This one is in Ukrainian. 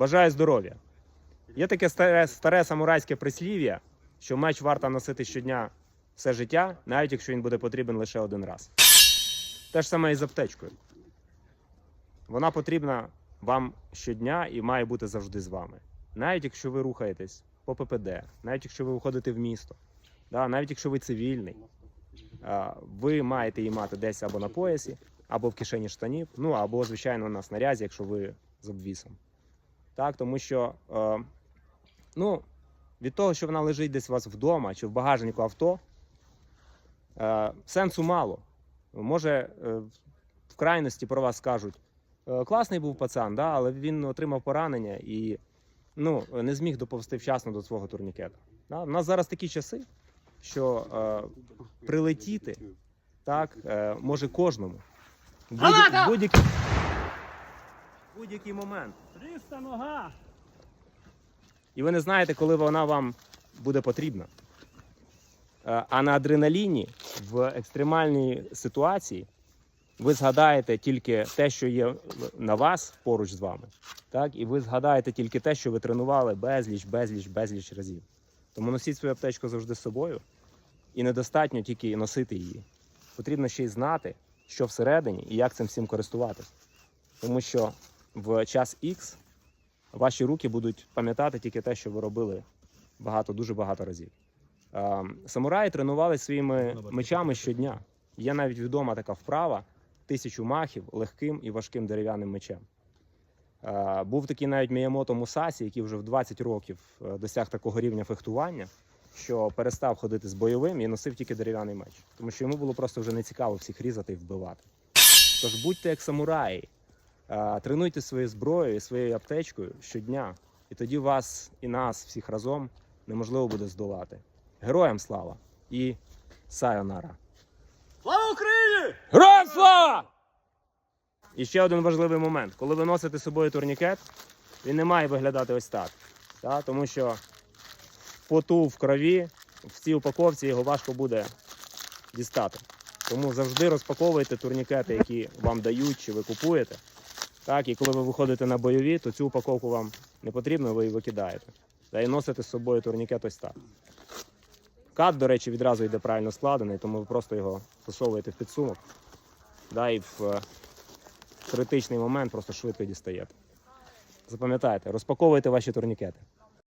Бажаю здоров'я. Є таке старе, старе самурайське прислів'я, що меч варто носити щодня все життя, навіть якщо він буде потрібен лише один раз. Те ж саме і з аптечкою. Вона потрібна вам щодня і має бути завжди з вами. Навіть якщо ви рухаєтесь по ППД, навіть якщо ви виходите в місто, да, навіть якщо ви цивільний, ви маєте її мати десь або на поясі, або в кишені штанів, ну або, звичайно, на снарязі, якщо ви з обвісом. Так, тому що е, ну, від того, що вона лежить десь у вас вдома чи в багажнику авто, е, сенсу мало. Може, е, в крайності про вас скажуть, «Е, класний був пацан, да, але він отримав поранення і ну, не зміг доповсти вчасно до свого турнікета. Да? У нас зараз такі часи, що е, прилетіти так, е, може кожному. Будь-який, будь-який момент. 300 нога. І ви не знаєте, коли вона вам буде потрібна. Е, А на адреналіні в екстремальній ситуації ви згадаєте тільки те, що є на вас поруч з вами. Так? І ви згадаєте тільки те, що ви тренували безліч, безліч, безліч разів. Тому носіть свою аптечку завжди з собою. І недостатньо тільки носити її. Потрібно ще й знати, що всередині і як цим всім користуватися. Тому що в час X ваші руки будуть пам'ятати тільки те, що ви робили багато, дуже багато разів. Самураї тренувалися своїми мечами щодня. Є навіть відома така вправа тисячу махів легким і важким дерев'яним мечем. Був такий навіть Міямото Мусасі, який вже в 20 років е, досяг такого рівня фехтування, що перестав ходити з бойовим і носив тільки дерев'яний меч, тому що йому було просто вже не цікаво всіх різати і вбивати. Тож будьте як самураї, Тренуйте свою зброєю і своєю аптечкою щодня, і тоді вас і нас всіх разом неможливо буде здолати. Героям слава і сайонара! Слава Україні! Героям слава! І ще один важливий момент. Коли ви носите з собою турнікет, він не має виглядати ось так. Та? Тому що в поту, в крові, в цій упаковці його важко буде дістати. Тому завжди розпаковуйте турнікети, які вам дають чи ви купуєте. Так, і коли ви виходите на бойові, то цю упаковку вам не потрібно, ви її викидаєте. Та й носите з собою турнікет ось так. Кат, до речі, відразу йде правильно складений, тому ви просто його засовуєте в підсумок. Да, і в е, критичний момент просто швидко дістаєте. Запам'ятайте, розпаковуйте ваші турнікети.